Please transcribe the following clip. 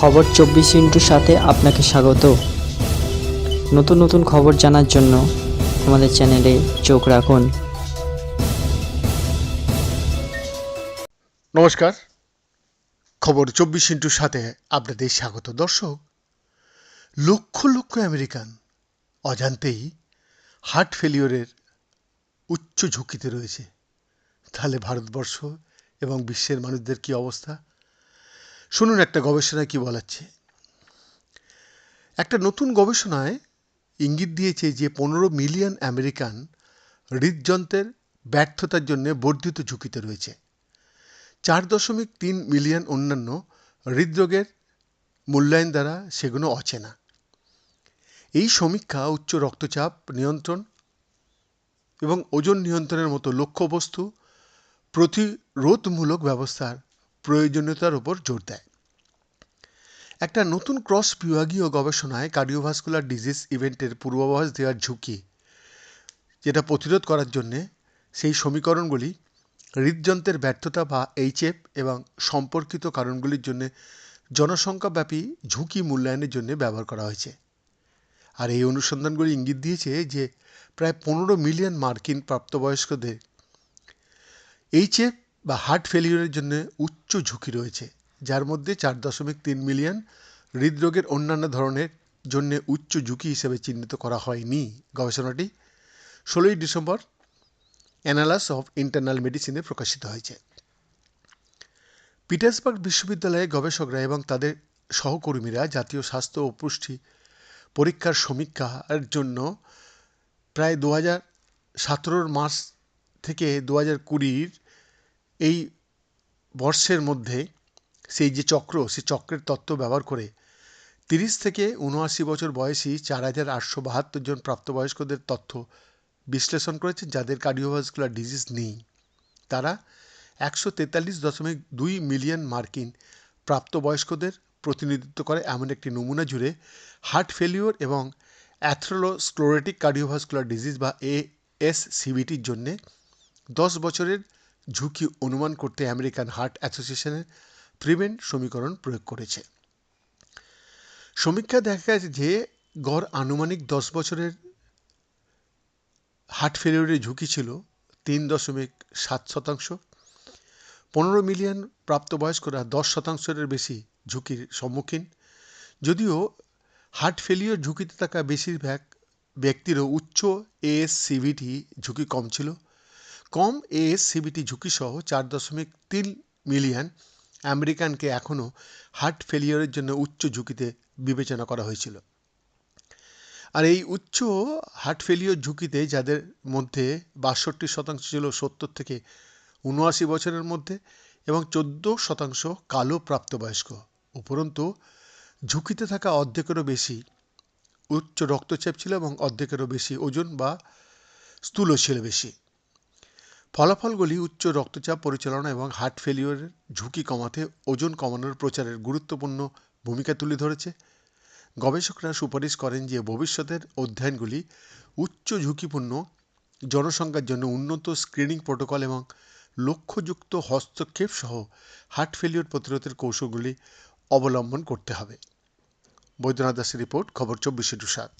খবর চব্বিশ ইন্টুর সাথে আপনাকে স্বাগত। নতুন নতুন খবর জানার জন্য আমাদের চ্যানেলে চোখ রাখুন। নমস্কার। খবর চব্বিশ ইন্টুর সাথে আপনাদের স্বাগত। দর্শক, লক্ষ লক্ষ আমেরিকান অজান্তেই হার্ট ফেলিওরের উচ্চ ঝুঁকিতে রয়েছে। তাহলে ভারতবর্ষ এবং বিশ্বের মানুষদের কি অবস্থা? শুনুন একটা গবেষণায় কি বলাচ্ছে। একটা নতুন গবেষণায় ইঙ্গিত দিয়েছে যে পনেরো মিলিয়ন আমেরিকান হৃদযন্ত্রের ব্যর্থতার জন্য বর্ধিত ঝুঁকিতে রয়েছে। চার দশমিক তিন মিলিয়ন অন্যান্য হৃদরোগের মূল্যায়ন দ্বারা সেগুলো অচেনা। এই সমীক্ষা উচ্চ রক্তচাপ নিয়ন্ত্রণ এবং ওজন নিয়ন্ত্রণের মতো লক্ষ্যবস্তু প্রতিরোধমূলক ব্যবস্থার প্রয়োজনীয়তার উপর জোর দেয়। একটা নতুন ক্রস বিভাগীয় গবেষণায় কার্ডিওভাস্কুলার ডিজিজ ইভেন্টের পূর্বাভাস দেওয়ার ঝুঁকি, যেটা প্রতিরোধ করার জন্যে সেই সমীকরণগুলি হৃদযন্ত্রের ব্যর্থতা বা এইচএফ এবং সম্পর্কিত কারণগুলির জন্য জনসংখ্যাব্যাপী ঝুঁকি মূল্যায়নের জন্য ব্যবহার করা হয়েছে। আর এই অনুসন্ধানগুলি ইঙ্গিত দিয়েছে যে প্রায় পনেরো মিলিয়ন মার্কিন প্রাপ্তবয়স্কদের এইচএফ বা হার্ট ফেলিওরের জন্য উচ্চ ঝুঁকি রয়েছে, যার মধ্যে চার দশমিক তিন মিলিয়ন হৃদরোগের অন্যান্য ধরনের জন্য উচ্চ ঝুঁকি হিসেবে চিহ্নিত করা হয়নি। গবেষণাটি ষোলোই ডিসেম্বর অ্যানালাস অফ ইন্টারনাল মেডিসিনে প্রকাশিত হয়েছে। পিটার্সবার্গ বিশ্ববিদ্যালয়ে গবেষকরা এবং তাদের সহকর্মীরা জাতীয় স্বাস্থ্য ও পুষ্টি পরীক্ষার সমীক্ষার জন্য প্রায় দু হাজার সতেরোর মার্চ থেকে দু হাজার কুড়ির এই বর্ষের মধ্যে সেই যে চক্র, সেই চক্রের তত্ত্ব ব্যবহার করে তিরিশ থেকে উনআশি বছর বয়সী চার হাজার আটশো বাহাত্তর জন প্রাপ্তবয়স্কদের তথ্য বিশ্লেষণ করেছে যাদের কার্ডিওভাস্কুলার ডিজিজ নেই। তারা একশো তেতাল্লিশ দশমিক দুই মিলিয়ন মার্কিন প্রাপ্তবয়স্কদের প্রতিনিধিত্ব করে, এমন একটি নমুনা জুড়ে হার্ট ফেলিওর এবং অ্যাথ্রোলোস্ক্লোরেটিক কার্ডিওভাস্কুলার ডিজিজ বা এএস সিবিটির জন্যে দশ বছরের ঝুঁকি অনুমান করতে আমেরিকান হার্ট অ্যাসোসিয়েশনের প্রিভেন্ট সমীকরণ প্রয়োগ করেছে। সমীক্ষা দেখা গেছে যে, গড় আনুমানিক দশ বছরের হার্ট ফেলিওরের ঝুঁকি ছিল তিন দশমিক সাত শতাংশ। পনেরো মিলিয়ন প্রাপ্তবয়স্করা দশ শতাংশের বেশি ঝুঁকির সম্মুখীন। যদিও হার্ট ফেলিওর ঝুঁকিতে থাকা বেশিরভাগ ব্যক্তিরও উচ্চ এএস সিভিটি ঝুঁকি কম ছিল। কম এএস সিভিটি ঝুঁকি সহ চার দশমিক তিন মিলিয়ন আমেরিকানকে এখনও হার্ট ফেলিওরের জন্য উচ্চ ঝুঁকিতে বিবেচনা করা হয়েছিল। আর এই উচ্চ হার্ট ফেলিওর ঝুঁকিতে যাদের মধ্যে বাষট্টি শতাংশ ছিল সত্তর থেকে উনআশি বছরের মধ্যে এবং চোদ্দ শতাংশ কালো প্রাপ্তবয়স্ক, উপরন্তু ঝুঁকিতে থাকা অর্ধেকেরও বেশি উচ্চ রক্তচাপ ছিল এবং অর্ধেকেরও বেশি ওজন বা স্থূল ছিল বেশি। ফলাফলগুলি উচ্চ রক্তচাপ পরিচালনা এবং হার্ট ফেলিওরের ঝুঁকি কমাতে ওজন কমানোর প্রচারের গুরুত্বপূর্ণ ভূমিকা তুলে ধরেছে। গবেষকরা সুপারিশ করেন যে ভবিষ্যতের অধ্যয়নগুলি উচ্চ ঝুঁকিপূর্ণ, জনসংখ্যার জন্য উন্নত স্ক্রিনিং প্রোটোকল এবং লক্ষ্যযুক্ত হস্তক্ষেপ সহ হার্ট ফেলিওর প্রতিরোধের কৌশলগুলি অবলম্বন করতে হবে। বৈদ্যনাথ দাসের রিপোর্ট, খবর চব্বিশে টু সাত।